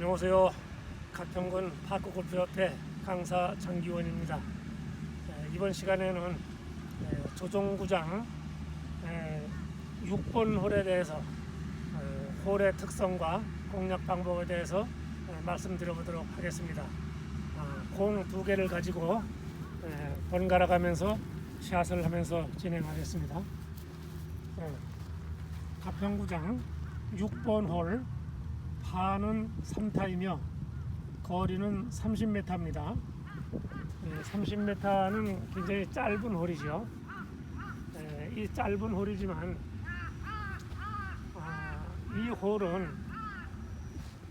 안녕하세요. 가평군 파크 골프협회 강사 장기원입니다. 에, 이번 시간에는 에, 조종구장 에, 6번 홀에 대해서 에, 홀의 특성과 공략 방법에 대해서 에, 말씀드려보도록 하겠습니다. 아, 공두 개를 가지고 에, 번갈아 가면서 샷을 하면서 진행하겠습니다. 에, 가평구장 6번 홀 파는 3타이며 거리는 30m입니다. 30m는 굉장히 짧은 홀이죠. 예, 이 짧은 홀이지만 아, 이 홀은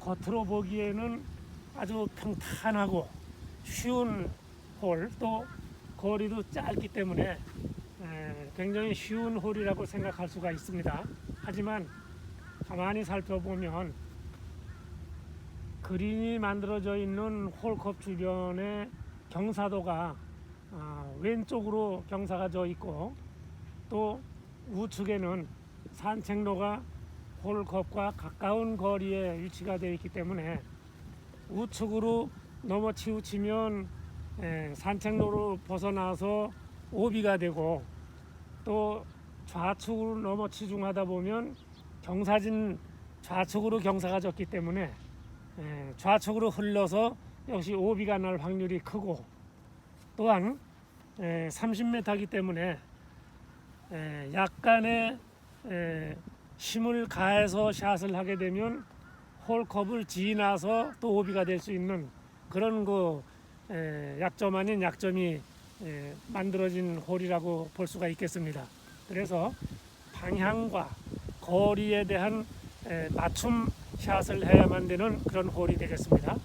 겉으로 보기에는 아주 평탄하고 쉬운 홀 또 거리도 짧기 때문에 에, 굉장히 쉬운 홀이라고 생각할 수가 있습니다. 하지만 가만히 살펴보면 그린이 만들어져 있는 홀컵 주변에 경사도가 아, 왼쪽으로 경사가 져 있고 또 우측에는 산책로가 홀컵과 가까운 거리에 위치가 되어 있기 때문에 우측으로 넘어 치우치면 에, 산책로로 벗어나서 오비가 되고 또 좌측으로 넘어 치중하다 보면 경사진 좌측으로 경사가 졌기 때문에 에, 좌측으로 흘러서 역시 오비가 날 확률이 크고 또한 30m이기 때문에 에, 약간의 에, 힘을 가해서 샷을 하게 되면 홀컵을 지나서 또 오비가 될 수 있는 그런 그 에, 약점 아닌 약점이 에, 만들어진 홀이라고 볼 수가 있겠습니다. 그래서 방향과 거리에 대한 에, 맞춤 샷을 해야만 되는 그런 홀이 되겠습니다.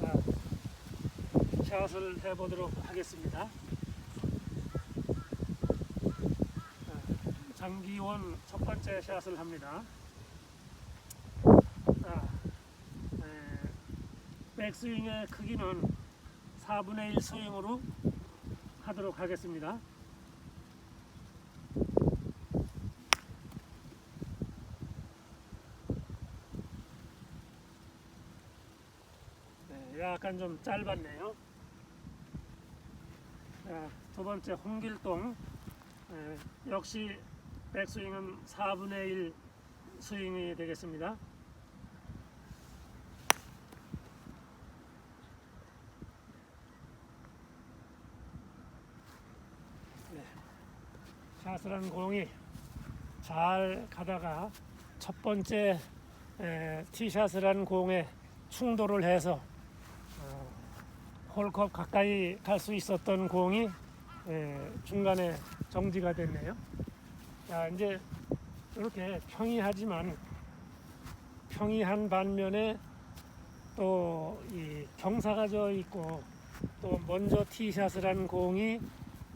자, 샷을 해보도록 하겠습니다. 자, 장기원 첫 번째 샷을 합니다. 백스윙의 크기는 4분의 1 스윙으로 하도록 하겠습니다. 네, 약간 좀 짧았네요. 자, 두 번째 홍길동 에, 역시 백스윙은 4분의 1 스윙이 되겠습니다. 네, 한 공이 잘 가다가 첫 번째 한 공에 충돌을 해서 어, 홀컵 가까이 갈 수 있었던 공이 에, 중간에 정지가 됐네요. 자 이제 이렇게 평이하지만 평이한 반면에 또 이 경사가 져 있고 또 먼저 티샷을 한 공이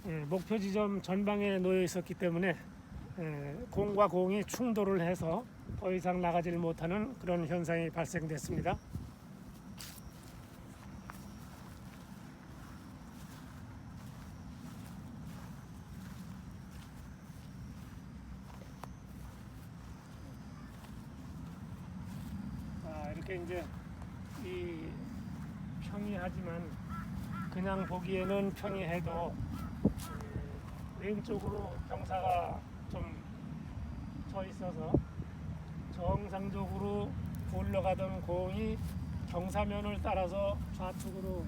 예, 목표 지점 전방에 놓여 있었기 때문에 예, 공과 공이 충돌을 해서 더 이상 나가질 못하는 그런 현상이 발생됐습니다. 자, 이렇게 이제 이 평이하지만 그냥 보기에는 평이해도 그 왼쪽으로 경사가 좀 져 있어서 정상적으로 굴러가던 공이 경사면을 따라서 좌측으로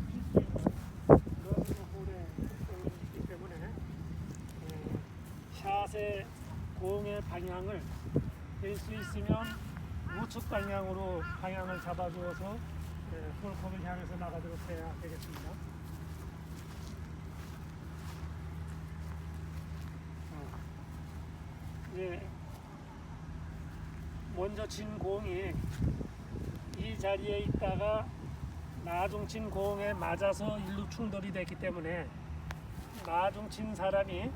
그런 특성이 있기 때문에 에, 샷의 공의 방향을 될수 있으면 우측 방향으로 방향을 잡아주어서 에, 홀컵을 향해서 나가도록 해야 되겠습니다. 어. 예, 먼저 친 공이 이 자리에 있다가 나중 친 공에 맞아서 일루 충돌이 됐기 때문에 나중 친 사람이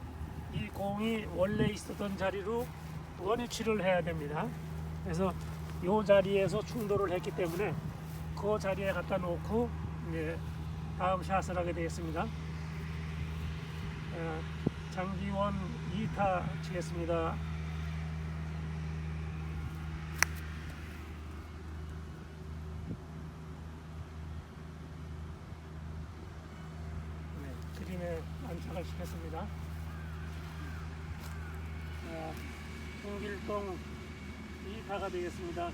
이 공이 원래 있었던 자리로 원위치를 해야 됩니다. 그래서 이 자리에서 충돌을 했기 때문에 그 자리에 갖다 놓고 이제 다음 샷을 하게 되겠습니다. 예, 장기원 2타 치겠습니다. 네, 그림에 안착을 시켰습니다. 어, 홍길동 2타가 되겠습니다.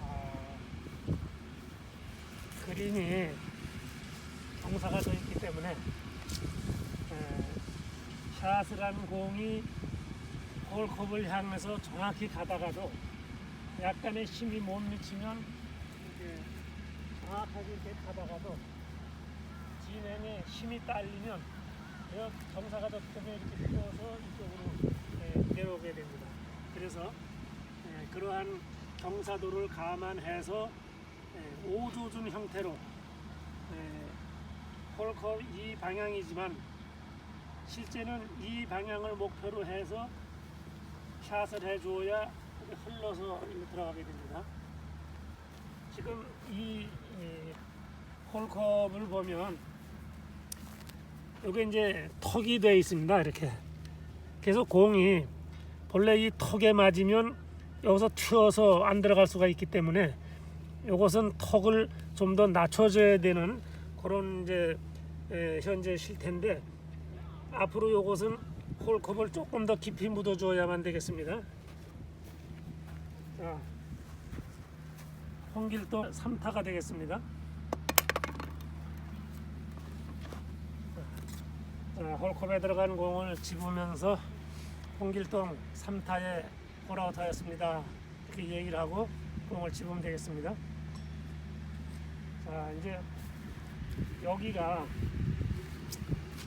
아, 그린이 경사가 져 있기 때문에 한 공이 홀컵을 향해서 정확히 가다가도 약간의 힘이 못 미치면 정확하게 이렇게 가다가도 진행에 힘이 딸리면 여 경사가 졌기 때문에 이렇게 휘어서 이쪽으로 예, 내려오게 됩니다. 그래서 예, 그러한 경사도를 감안해서 예, 오조준 형태로 예, 홀컵 이 방향이지만 실제는 이 방향을 목표로 해서 샷을 해줘야 흘러서 들어가게 됩니다. 지금 이, 이 홀컵을 보면 여기 이제 턱이 되어 있습니다. 이렇게. 그래서 공이 본래 이 턱에 맞으면 여기서 튀어서 안 들어갈 수가 있기 때문에 이것은 턱을 좀 더 낮춰줘야 되는 그런 이제 에, 현재 실태인데 앞으로 이것은 홀컵을 조금 더 깊이 묻어줘야만 되겠습니다. 자, 홍길동 3타가 되겠습니다. 자, 홀컵에 들어간 공을 집으면서 홍길동 3타에 홀아웃하였습니다. 이렇게 얘기를 하고 공을 집으면 되겠습니다. 자, 이제 여기가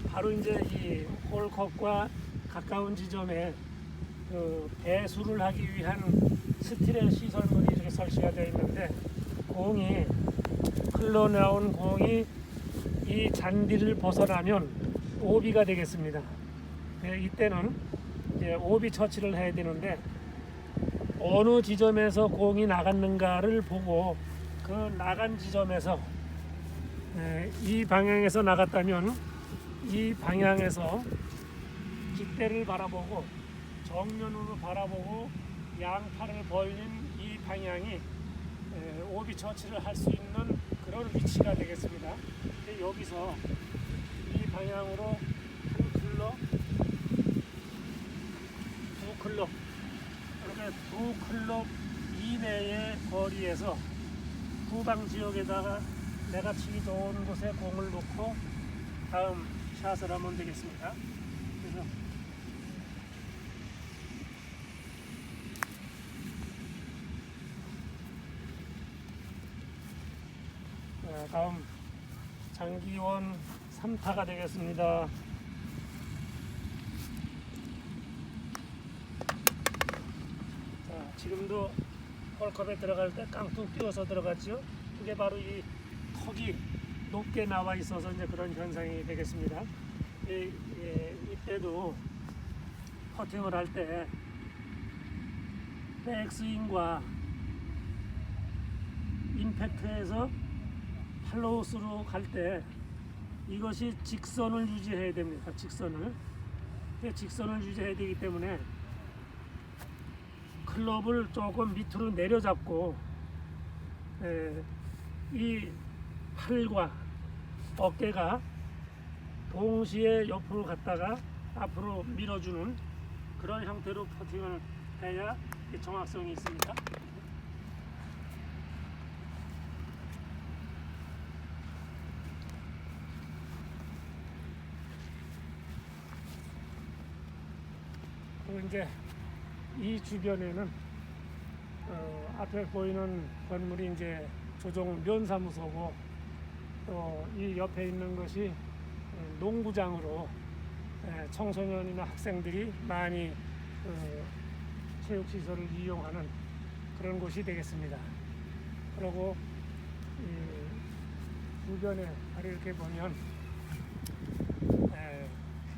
바로 이제 이 홀컵과 가까운 지점에 그 배수를 하기 위한 스틸의 시설물이 이렇게 설치가 되어 있는데 공이 흘러나온 공이 이 잔디를 벗어나면 오비가 되겠습니다. 네, 이때는 이제 오비 처치를 해야 되는데 어느 지점에서 공이 나갔는가를 보고 그 나간 지점에서 네, 이 방향에서 나갔다면 이 방향에서 깃대를 바라보고 정면으로 바라보고 양팔을 벌린 이 방향이 에, 오비 처치를 할 수 있는 그런 위치가 되겠습니다. 여기서 이 방향으로 한 클럽, 두 클럽, 이렇게 두 클럽 이내의 거리에서 후방 지역에다가 내가 치기 좋은 곳에 공을 놓고 다음 샷을 하면 되겠습니다. 그래서 자, 다음 장기원 3타가 되겠습니다. 자, 지금도 홀컵에 들어갈 때 깡통 뛰어서 들어갔죠. 그게 바로 이 턱이 높게 나와 있어서 이제 그런 현상이 되겠습니다. 이, 예, 이때도 퍼팅을 할 때 백스윙과 임팩트에서 팔로우스로 갈 때 이것이 직선을 유지해야 됩니다. 직선을. 직선을 유지해야 되기 때문에 클럽을 조금 밑으로 내려잡고 에, 이 팔과 어깨가 동시에 옆으로 갔다가 앞으로 밀어주는 그런 형태로 퍼팅을 해야 이 정확성이 있습니다. 이제 이 주변에는 어, 앞에 보이는 건물이 이제 조정 면사무소고 또 이 옆에 있는 것이 어, 농구장으로 에, 청소년이나 학생들이 많이 어, 체육시설을 이용하는 그런 곳이 되겠습니다. 그리고 이 주변에 이렇게 보면 에,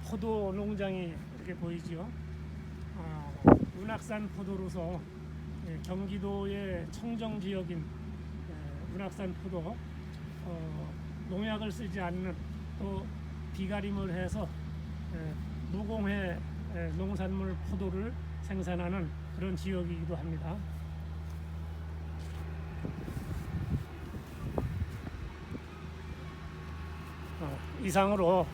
포도 농장이 이렇게 보이죠. 어, 문학산 포도로서 예, 경기도의 청정 지역인 예, 문학산 포도 어, 농약을 쓰지 않는 또 비가림을 해서 예, 무공해 예, 농산물 포도를 생산하는 그런 지역이기도 합니다. 어, 이상으로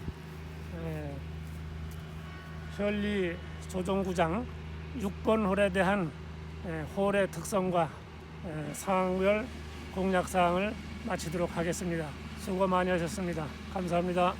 현리 조정구장 6번 홀에 대한 에, 홀의 특성과 에, 상황별 공략 사항을 마치도록 하겠습니다. 수고 많이 하셨습니다. 감사합니다.